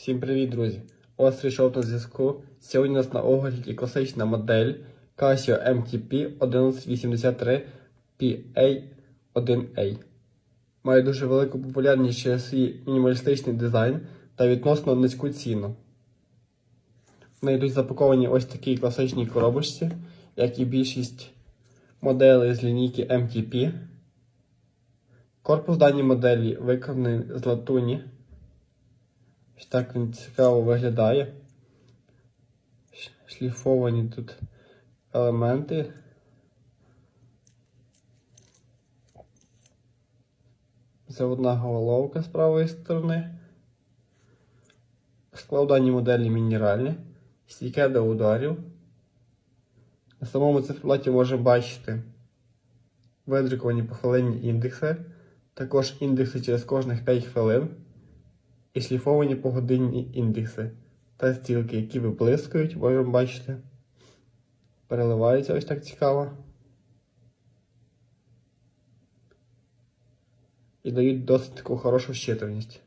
Всім привіт, друзі! Ось прийшов на зв'язку. Сьогодні у нас на огляді класична модель Casio MTP 1183 PA1A. Має дуже велику популярність через свій мінімалістичний дизайн та відносно низьку ціну. В неї йдуть запаковані ось такі класичні коробочці, як і більшість моделей з лінійки MTP. Корпус даної моделі виконаний з латуні. Ось так він цікаво виглядає. Шліфовані тут елементи. Заводна головка з правої сторони. Склав дані моделі мінеральні, стійке до ударів. На самому циферблаті можемо бачити видруковані похвилинні індекси, також індекси через кожних 5 хвилин і шліфовані погодинні індекси та стрілки, які виблискують, можемо бачити. Переливаються ось так цікаво. І дають досить таку хорошу щитовність.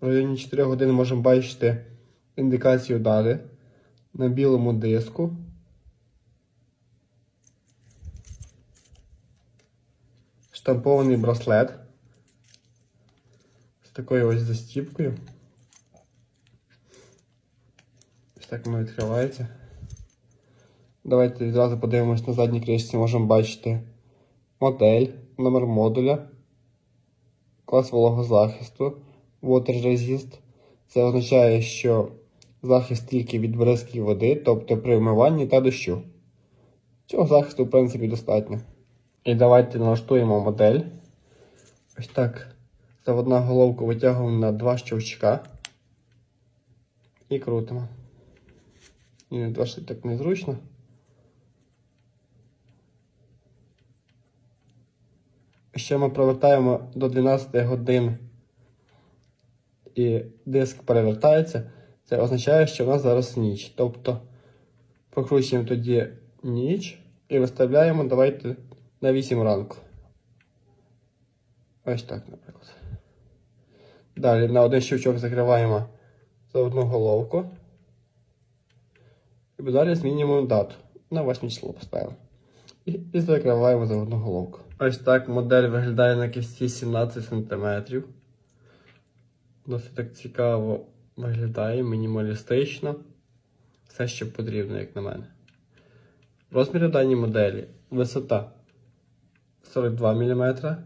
В районі 4 годин можемо бачити індикацію дати на білому диску. Штампований браслет з такою ось застіпкою. Ось так воно відкривається. Давайте відразу подивимось на задній кришці, можемо бачити модель, номер модуля, клас вологозахисту, Water Resist. Це означає, що захист тільки від бризків води, тобто при вмиванні та дощу. Цього захисту, в принципі, достатньо. І давайте налаштуємо модель. Ось так. Заводна головку витягуємо на два щелчка. І крутимо. І не досить так незручно. Ще ми провертаємо до 12 годин і диск перевертається. Це означає, що в нас зараз ніч. Тобто прокручуємо тоді ніч і виставляємо, давайте на 8 ранку. Ось так, наприклад. Далі на один щелчок закриваємо за одну головку. І далі змінюємо дату. На 8 число поставимо. І, і закриваємо за одну головку. Ось так модель виглядає на кисті 17 см. Досить так цікаво виглядає, мінімалістично. Все, що потрібно, як на мене. Розміри даній моделі. Висота 42 мм,